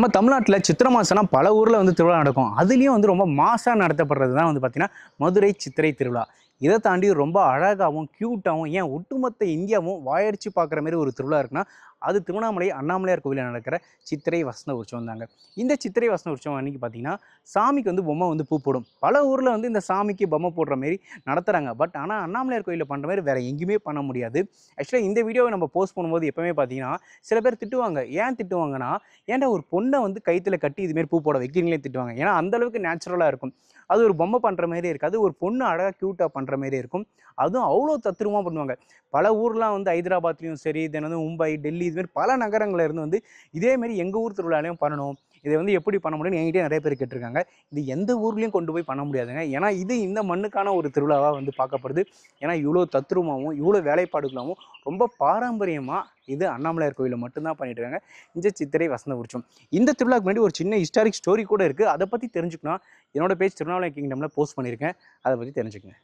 நம்ம தமிழ்நாட்டில் சித்திரை மாதம்னா பல ஊரில் வந்து திருவிழா நடக்கும். அதுலேயும் வந்து ரொம்ப மாசாக நடத்தப்படுறது தான் வந்து பார்த்திங்கன்னா மதுரை சித்திரை திருவிழா. இதை தாண்டி ரொம்ப அழகாகவும் க்யூட்டாகவும் ஏன் ஒட்டுமொத்த இந்தியாவும் வாயடிச்சு பார்க்குற மாதிரி ஒரு திருவிழா இருக்குன்னா அது திருவண்ணாமலை அண்ணாமலையார் கோவிலில் நடக்கிற சித்திரை வசன உற்சவம் தாங்க. இந்த சித்திரை வசன உற்சவம் அன்றைக்கி பார்த்தீங்கன்னா சாமிக்கு வந்து பொம்மை வந்து பூ போடும். பல ஊரில் வந்து இந்த சாமிக்கு பொம்மை போடுற மாரி நடத்துகிறாங்க பட் ஆனால் அண்ணாமலையார் கோயிலில் பண்ணுற மாதிரி வேறு எங்கேயுமே பண்ண முடியாது. ஆக்சுவலாக இந்த வீடியோவை நம்ம போஸ்ட் பண்ணும்போது எப்போவுமே பார்த்தீங்கன்னா சில பேர் திட்டுவாங்க. ஏன் திட்டுவாங்கன்னா ஏன்டா ஒரு பொண்ணை வந்து கைத்தில் கட்டி இதுமாரி பூ போட வைக்கிறீங்களே திட்டுவாங்க. ஏன்னா அந்த அளவுக்கு நேச்சுரலாக இருக்கும். அது ஒரு பொம்மை பண்ணுற மாதிரி இருக்காது ஒரு பொண்ணு அழகாக க்யூட்டாக பண்ணுற மாதிரி இருக்கும். அதுவும் அவ்வளோ தத்துருவமாக பண்ணுவாங்க. பல ஊர்லாம் வந்து ஹைதராபாத்லேயும் சரி தென் வந்து மும்பை டெல்லி இதுமாரி பல நகரங்களில் இருந்து வந்து இதேமாரி எங்கள் ஊர் திருவிழாலையும் பண்ணணும். இதை வந்து எப்படி பண்ண முடியும்னு என்கிட்டே நிறைய பேர் கேட்டிருக்காங்க. இது எந்த ஊர்லேயும் கொண்டு போய் பண்ண முடியாதுங்க. ஏன்னா இது இந்த மண்ணுக்கான ஒரு திருவிழாவாக வந்து பார்க்கப்படுது. ஏன்னா இவ்வளோ தத்ரூபமாகவும் இவ்வளோ வேலைப்பாடுகளாகவும் ரொம்ப பாரம்பரியமாக இது அண்ணாமலையார் கோயிலில் மட்டும்தான் பண்ணிட்டு இருக்காங்க இந்த சித்திரை வசந்த உற்சவம். இந்த திருவிழாக்கு முன்னாடி ஒரு சின்ன ஹிஸ்டாரிக் ஸ்டோரி கூட இருக்குது அதை பற்றி தெரிஞ்சுக்கணும். என்னோட பேஜ் திருவண்ணாமலை கிங்டமில் போஸ்ட் பண்ணியிருக்கேன் அதை பற்றி தெரிஞ்சுக்கங்க.